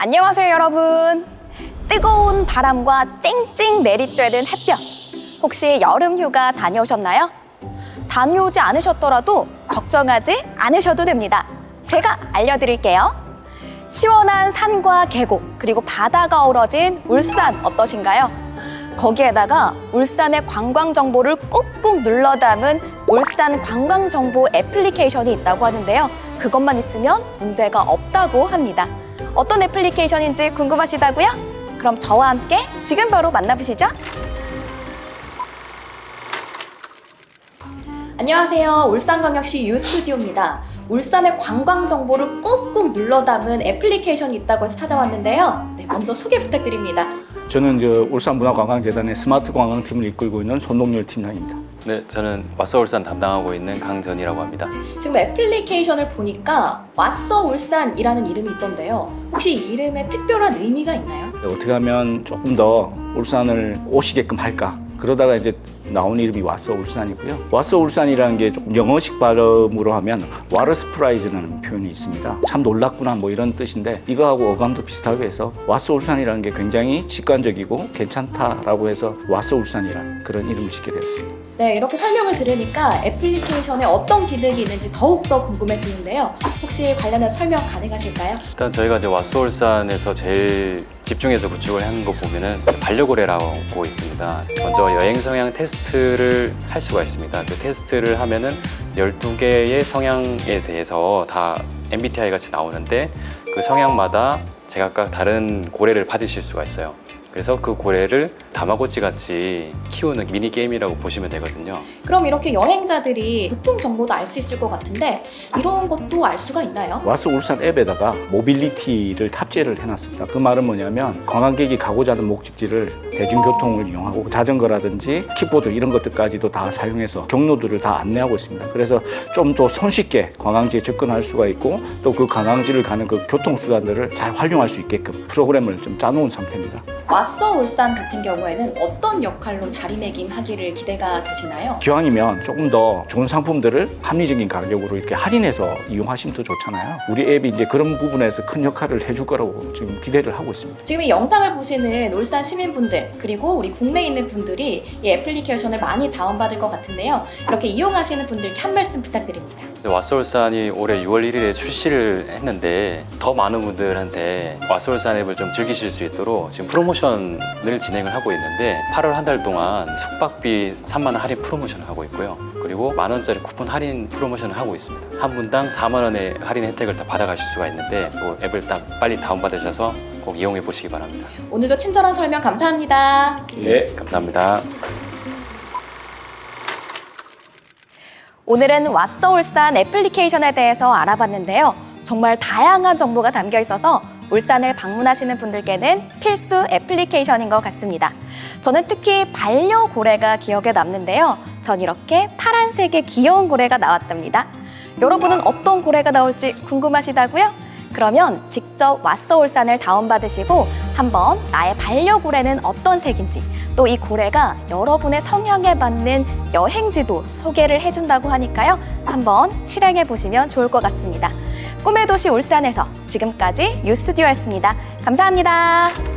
안녕하세요, 여러분. 뜨거운 바람과 쨍쨍 내리쬐는 햇볕. 혹시 여름 휴가 다녀오셨나요? 다녀오지 않으셨더라도 걱정하지 않으셔도 됩니다. 제가 알려드릴게요. 시원한 산과 계곡, 그리고 바다가 어우러진 울산 어떠신가요? 거기에다가 울산의 관광 정보를 꾹꾹 눌러 담은 울산 관광 정보 애플리케이션이 있다고 하는데요. 그것만 있으면 문제가 없다고 합니다. 어떤 애플리케이션인지 궁금하시다고요? 그럼 저와 함께 지금 바로 만나보시죠. 안녕하세요. 울산광역시 유스튜디오입니다. 울산의 관광 정보를 꾹꾹 눌러 담은 애플리케이션이 있다고 해서 찾아왔는데요. 네, 먼저 소개 부탁드립니다. 저는 저 울산문화관광재단의 스마트 관광팀을 이끌고 있는 손동열 팀장입니다. 네, 저는 왓서 울산 담당하고 있는 강전이라고 합니다. 지금 애플리케이션을 보니까 왓서 울산이라는 이름이 있던데요. 혹시 이 이름에 특별한 의미가 있나요? 어떻게 하면 조금 더 울산을 오시게끔 할까? 그러다가 이제 나온 이름이 왓서 울산이고요. 왓서 울산이라는 게 영어식 발음으로 하면 와터 스프라이즈라는 표현이 있습니다. 참 놀랐구나 뭐 이런 뜻인데 이거하고 어감도 비슷하고 해서 왓서 울산이라는 게 굉장히 직관적이고 괜찮다라고 해서 왓서 울산이라는 그런 이름을 짓게 되었습니다. 네, 이렇게 설명을 들으니까 애플리케이션에 어떤 기능이 있는지 더욱더 궁금해지는데요. 혹시 관련해서 설명 가능하실까요? 일단 저희가 이제 왓서 울산에서 제일 집중해서 구축을 한거 보면은 반려고래라고 있습니다. 먼저 여행 성향 테스트를 할 수가 있습니다. 그 테스트를 하면은 12개의 성향에 대해서 다 MBTI 같이 나오는데 그 성향마다 제각각 다른 고래를 받으실 수가 있어요. 그래서 그 고래를 다마고치 같이 키우는 미니 게임이라고 보시면 되거든요. 그럼 이렇게 여행자들이 교통 정보도 알 수 있을 것 같은데 이런 것도 알 수가 있나요? 와스 울산 앱에다가 모빌리티를 탑재를 해놨습니다. 그 말은 뭐냐면 관광객이 가고자 하는 목적지를 대중교통을 이용하고 자전거라든지 킥보드 이런 것들까지도 다 사용해서 경로들을 다 안내하고 있습니다. 그래서 좀 더 손쉽게 관광지에 접근할 수가 있고 또 그 관광지를 가는 그 교통수단들을 잘 활용할 수 있게끔 프로그램을 좀 짜놓은 상태입니다. 왓서 울산 같은 경우에는 어떤 역할로 자리매김하기를 기대가 되시나요? 기왕이면 조금 더 좋은 상품들을 합리적인 가격으로 이렇게 할인해서 이용하시면 더 좋잖아요. 우리 앱이 이제 그런 부분에서 큰 역할을 해줄 거라고 지금 기대를 하고 있습니다. 지금 이 영상을 보시는 울산 시민분들 그리고 우리 국내에 있는 분들이 이 애플리케이션을 많이 다운받을 것 같은데요. 이렇게 이용하시는 분들께 한 말씀 부탁드립니다. 왓서울산이 올해 6월 1일에 출시를 했는데 더 많은 분들한테 왓서울산 앱을 좀 즐기실 수 있도록 지금 프로모션 을 진행을 하고 있는데 8월 한 달 동안 숙박비 3만 원 할인 프로모션을 하고 있고요. 그리고 만 원짜리 쿠폰 할인 프로모션을 하고 있습니다. 한 분당 4만 원의 할인 혜택을 다 받아가실 수가 있는데 또 앱을 딱 빨리 다운받으셔서 꼭 이용해 보시기 바랍니다. 오늘도 친절한 설명 감사합니다. 예. 감사합니다. 오늘은 왓서 울산 애플리케이션에 대해서 알아봤는데요. 정말 다양한 정보가 담겨 있어서 울산을 방문하시는 분들께는 필수 애플리케이션인 것 같습니다. 저는 특히 반려고래가 기억에 남는데요. 전 이렇게 파란색의 귀여운 고래가 나왔답니다. 여러분은 어떤 고래가 나올지 궁금하시다고요? 그러면 직접 왓서 울산을 다운받으시고 한번 나의 반려고래는 어떤 색인지 또 이 고래가 여러분의 성향에 맞는 여행지도 소개를 해준다고 하니까요. 한번 실행해 보시면 좋을 것 같습니다. 꿈의 도시 울산에서 지금까지 유스튜디오였습니다. 감사합니다.